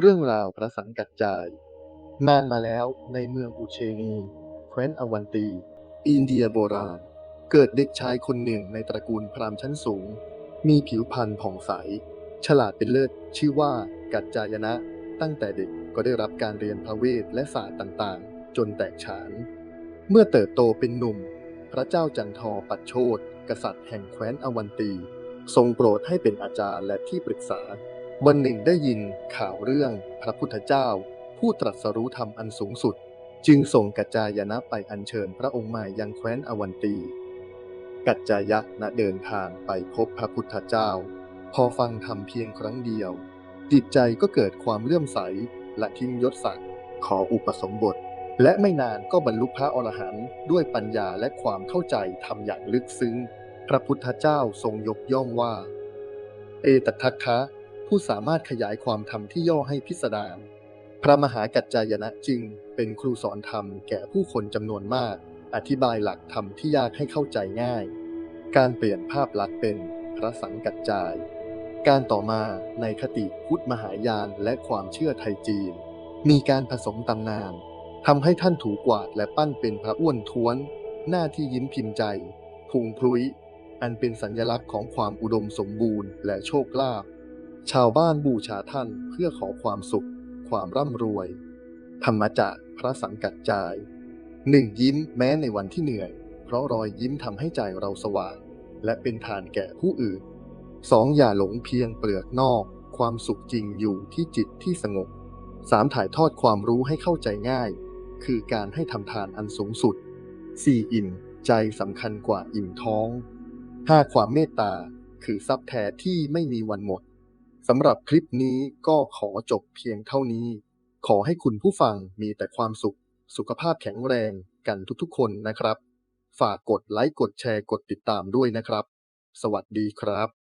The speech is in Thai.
เรื่องราวพระสังกัจจาย นานมาแล้วในเมืองอุเชนีแคว้นอวันตี อินเดียโบราณ เกิดเด็กชายคนหนึ่งในตระกูลพราหมณ์ชั้นสูง มีผิวพรรณผ่องใส ฉลาดเป็นเลิศ ชื่อว่ากัจจายนะ ตั้งแต่เด็กก็ได้รับการเรียนพระเวทและศาสตร์ต่างๆ จนแตกฉาน เมื่อเติบโตเป็นหนุ่ม พระเจ้าจันทร์ปัดโชตกษัตริย์แห่งแคว้นอวันตี ทรงโปรดให้เป็นอาจารย์และที่ปรึกษา วันหนึ่งได้ยินข่าวเรื่องพระพุทธเจ้า ผู้ตรัสรู้ธรรมอันสูงสุด จึงส่งกัจจายนะไปอัญเชิญพระองค์ม่ยังแคว้นอวันตี กัจจายนะเดินทางไปพบพระพุทธเจ้า พอฟังธรรมเพียงครั้งเดียว จิตใจก็เกิดความเลื่อมใสและทิ้งยศศักดิ์ขออุปสมบท และไม่นานก็บรรลุพระอรหันต์ด้วยปัญญาและความเข้าใจทำอย่างลึกซึ้ง พระพุทธเจ้าทรงยกย่องว่า เอตทัคคะ ผู้สามารถขยายความธรรมที่ย่อให้พิสดาร พระมหากัจจายนะจึงเป็นครูสอนธรรมแก่ผู้คนจำนวนมาก อธิบายหลักธรรมที่ยากให้เข้าใจง่าย การเปลี่ยนภาพลักษณ์เป็นพระสังกัจจาย การต่อมาในคติพุทธมหายานและความเชื่อไทยจีน มีการผสมตำนานทำให้ท่านถูกวาดและปั้นเป็นพระอ้วนท้วน หน้าที่ยิ้มพิมพ์ใจพุงพลุยอันเป็นสัญลักษณ์ของความอุดมสมบูรณ์และโชคลาภ ชาวบ้านบูชาท่านเพื่อขอความสุข ความร่ำรวย ธรรมจากพระสังกัจจายหนึ่งยิ้มแม้ในวันที่เหนื่อย เพราะรอยยิ้มทำให้ใจเราสว่าง และเป็นทานแก่ผู้อื่นสองอย่าหลงเพียงเปลือกนอก ความสุขจริงอยู่ที่จิตที่สงบสามถ่ายทอดความรู้ให้เข้าใจง่าย คือการให้ทำทานอันสูงสุดสี่อิ่มใจสำคัญกว่าอิ่มท้องห้าความเมตตาคือทรัพย์แท้ที่ไม่มีวันหมด สำหรับคลิปนี้ก็ขอจบเพียงเท่านี้ ขอให้คุณผู้ฟังมีแต่ความสุข สุขภาพแข็งแรงกันทุกๆคนนะครับ ฝากกดไลค์กดแชร์กดติดตามด้วยนะครับ สวัสดีครับ